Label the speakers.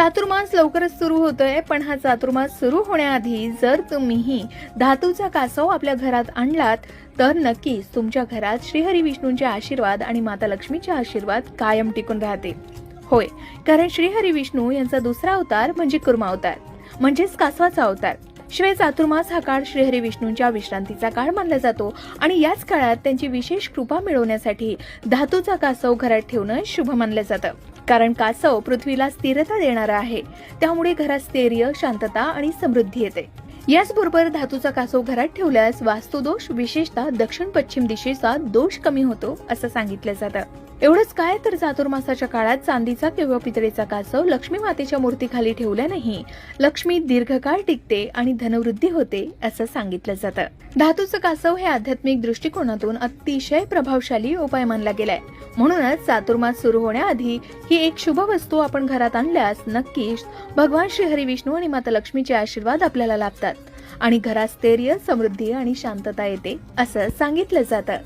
Speaker 1: चातुर्मास लवकरच सुरू होतोय पण हा चातुर्मास सुरू होण्याआधी जर तुम्हीही धातूचा कासव आपल्या घरात आणलात तर नक्कीच तुमच्या घरात श्रीहरी विष्णूंचे आशीर्वाद आणि माता लक्ष्मीचे आशीर्वाद कायम टिकून राहते. होय कारण श्रीहरी विष्णू यांचा दुसरा अवतार म्हणजे कुर्मा अवतार म्हणजेच कासवाचा अवतार. शिवाय चातुर्मास हा काळ श्रीहरी विष्णूंच्या विश्रांतीचा काळ मानला जातो आणि याच काळात त्यांची विशेष कृपा मिळवण्यासाठी धातूचा कासव घरात ठेवणं शुभ मानलं जातं. कारण कासव पृथ्वीला स्थिरता देणारा आहे. त्यामुळे घरात स्थैर्य शांतता आणि समृद्धी येते. याचबरोबर धातूचा कासव घरात ठेवल्यास वास्तुदोष विशेषतः दक्षिण पश्चिम दिशेचा दोष कमी होतो असं सांगितलं जातं. एवढंच काय तर चातुर्मासाच्या काळात चांदीचा किंवा पितळेचा कासव लक्ष्मी मातेच्या मूर्तीखाली ठेवल्यानेही लक्ष्मी दीर्घकाळ टिकते आणि धनवृद्धी होते असं सांगितलं जातं. धातूचं कासव हे आध्यात्मिक दृष्टिकोनातून अतिशय प्रभावशाली उपाय मानला गेलाय. म्हणूनच चातुर्मास सुरू होण्याआधी ही एक शुभ वस्तू आपण घरात आणल्यास नक्कीच भगवान श्री हरी विष्णू आणि माता लक्ष्मीचे आशीर्वाद आपल्याला लाभतात. आणि घरात स्थैर्य समृद्धी आणि शांतता येते असं सांगितलं जातं.